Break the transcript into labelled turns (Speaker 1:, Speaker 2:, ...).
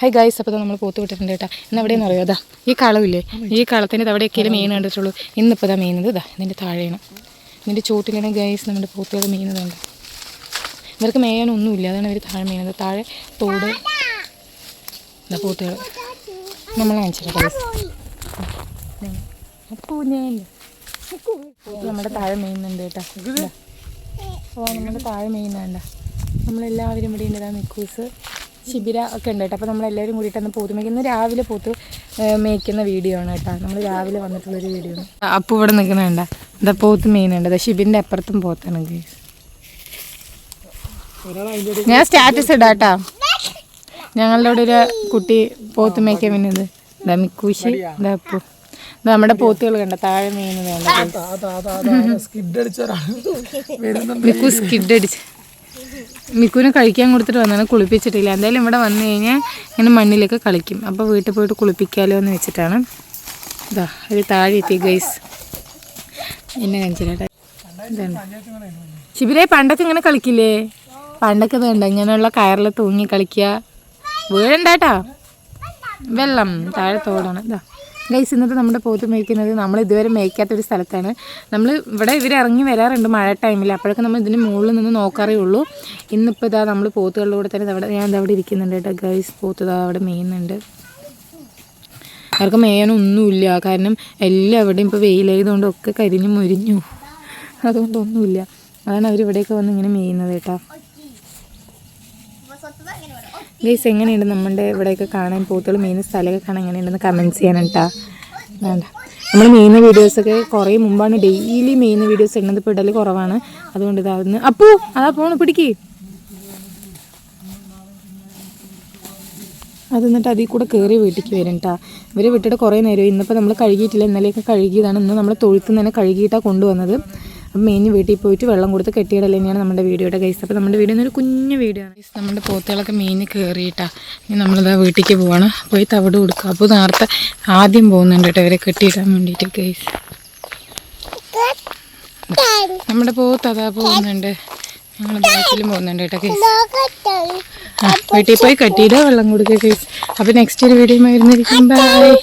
Speaker 1: High guys അപ്പോൾ നമ്മൾ പോത്ത് വിട്ടിട്ടുണ്ട് കേട്ടോ. ഇന്ന് എവിടെയെന്ന് അറിയോ? അതാ ഈ കളവില്ലേ ഈ കളത്തിന്റെ എവിടെയൊക്കെയാലും മീൻ കണ്ടിട്ടുള്ളൂ. ഇന്നിപ്പോൾ ഇതാ മീനുന്നത് ഇതാ ഇതിന്റെ താഴെയാണ്. ഇതിന്റെ ചോട്ടിലാണ് ഗൈസ് നമ്മുടെ പോത്തുകൾ ഉണ്ട് ഇവർക്ക് മേയാനൊന്നുമില്ല അതാണ് ഇവർ താഴെ മീനത് താഴെ തോട്. ഇതാ പോത്തുകൾ നമ്മൾ അപ്പോൾ നമ്മുടെ താഴെ മെയ്യുന്നുണ്ട് കേട്ടോ. ഓ നമ്മുടെ താഴെ മെയ്യുന്നുണ്ട നമ്മളെല്ലാവരും ഇവിടെ ഉണ്ട്. ഇതാ മിക്കൂസ് ശിബിര ഒക്കെ ഉണ്ട് കേട്ടോ അപ്പോൾ നമ്മളെല്ലാവരും കൂടിയിട്ട് അന്ന് പോത്ത് മേയ്ക്കുന്ന രാവിലെ പോത്ത് മേക്കുന്ന മേയ്ക്കുന്ന വീഡിയോ ആണ് കേട്ടോ നമ്മൾ രാവിലെ വന്നിട്ടുള്ളൊരു വീഡിയോ ആണ് അപ്പോൾ ഇവിടെ നിൽക്കുന്നുണ്ട എന്താ പോത്ത് മെയിനുണ്ട് അതാ ഷിബിന്റെ അപ്പുറത്തും പോത്താണ് ഞാൻ സ്റ്റാറ്റസ് ഇടാട്ടാ ഞങ്ങളുടെ അവിടെ ഒരു കുട്ടി പോത്ത് മേയ്ക്കാൻ വരുന്നത് ഇതാ മിക്കൂശി ഇതാ അപ്പു എന്താ നമ്മുടെ പോത്തുകൾ കണ്ട താഴെ
Speaker 2: വരുന്നുണ്ട്
Speaker 1: മിക്കു സ്കിഡ് അടിച്ച് മിക്കുവിന് കഴിക്കാൻ കൊടുത്തിട്ട് വന്നാണ് കുളിപ്പിച്ചിട്ടില്ല. എന്തായാലും ഇവിടെ വന്നു കഴിഞ്ഞാൽ ഇങ്ങനെ മണ്ണിലൊക്കെ കളിക്കും. അപ്പോൾ വീട്ടിൽ പോയിട്ട് കുളിപ്പിക്കാമല്ലോ എന്ന് വെച്ചിട്ടാണ്. ഇതാ ഒരു താഴെ എത്തി ഗൈസ് എന്നെ ശിബിരേ ശിബിരെ പണ്ടൊക്കെ ഇങ്ങനെ കളിക്കില്ലേ? പണ്ടൊക്കെ വേണ്ട ഇങ്ങനെയുള്ള കയറിൽ തൂങ്ങി കളിക്കുക. വീഴണ്ടാട്ടാ. വെള്ളം താഴെ തോടാണ്. ഇതാ ഗൈസ് ഇന്നത്തെ നമ്മുടെ പോത്ത് മേയ്ക്കുന്നത് നമ്മൾ ഇതുവരെ മേയ്ക്കാത്തൊരു സ്ഥലത്താണ്. നമ്മൾ ഇവിടെ ഇവർ ഇറങ്ങി വരാറുണ്ട് മഴ ടൈമിൽ അപ്പോഴൊക്കെ നമ്മൾ ഇതിന് മുകളിൽ നിന്ന് നോക്കാറേ ഉള്ളൂ. ഇന്നിപ്പോൾ ഇതാ നമ്മൾ പോത്തുകളുടെ കൂടെ തന്നെ അവിടെ ഞാൻ അവിടെ ഇരിക്കുന്നുണ്ട് കേട്ടോ. ഗൈസ് പോത്ത് ഇതാ അവിടെ മേയുന്നുണ്ട്. അവർക്ക് മേയാനൊന്നുമില്ല. കാരണം എല്ലാം എല്ലാവിടെയും ഇപ്പോൾ വെയിലായതുകൊണ്ട് ഒക്കെ കരിഞ്ഞു മുരിഞ്ഞു. അതുകൊണ്ടൊന്നുമില്ല. അതാണ് അവരിവിടെയൊക്കെ വന്ന് ഇങ്ങനെ മേയുന്നത് കേട്ടോ. ഗൈസ് എങ്ങനെയുണ്ട്? നമ്മുടെ ഇവിടെയൊക്കെ കാണാൻ പോത്തുകൾ മെയിൻ സ്ഥലമൊക്കെ കാണാൻ എങ്ങനെയുണ്ടെന്ന് കമന്റ് ചെയ്യണം കേട്ടോ വേണ്ട. നമ്മൾ മെയിൻ വീഡിയോസൊക്കെ കുറേ മുമ്പാണ്. ഡെയിലി മെയിൻ വീഡിയോസ് ഇടുന്നത് ഇപ്പോൾ ഇടൽ കുറവാണ്. അതുകൊണ്ട് ഇതാവുന്നു അപ്പൂ അതാ പോണ് പിടിക്ക്. അത് എന്നിട്ട് അതിൽ കൂടെ കയറി വീട്ടിലേക്ക് വരും കേട്ടോ ഇവർ വിട്ടിട്ട് കുറേ നേരം ഇന്നിപ്പോൾ നമ്മൾ കഴുകിയിട്ടില്ല. ഇന്നലെയൊക്കെ കഴുകിയതാണ്. ഇന്ന് നമ്മൾ തൊഴുത്ത് നിന്ന് തന്നെ കഴുകിയിട്ടാണ് കൊണ്ടുവന്നത്. അപ്പം മെയിൻ വീട്ടിൽ പോയിട്ട് വെള്ളം കൊടുത്ത് കെട്ടിയിടൽ നമ്മുടെ വീഡിയോയുടെ കേസ് അപ്പോൾ നമ്മുടെ വീഡിയോ ഒരു കുഞ്ഞു വീഡിയോ ആണ് നമ്മുടെ പോത്തുകളൊക്കെ മേഞ്ഞ് കയറിയിട്ടാണ് ഇനി നമ്മളിതാ വീട്ടിലേക്ക് പോവാണ്. പോയി തവിട് കൊടുക്കുക അപ്പോൾ നേരത്തെ ആദ്യം പോകുന്നുണ്ട് കേട്ടോ ഇവരെ കെട്ടിയിടാൻ വേണ്ടിയിട്ട് ഗൈസ് നമ്മുടെ പോത്ത് അതാ പോകുന്നുണ്ട്. ഞങ്ങൾ ബാക്കിലും പോകുന്നുണ്ട് കേട്ടോ കേസ് വീട്ടിൽ പോയി കെട്ടിയിടുക വെള്ളം കൊടുക്കുക കേസ് അപ്പോൾ നെക്സ്റ്റ് ഒരു വീഡിയോ വരുന്നിരിക്കും ബൈ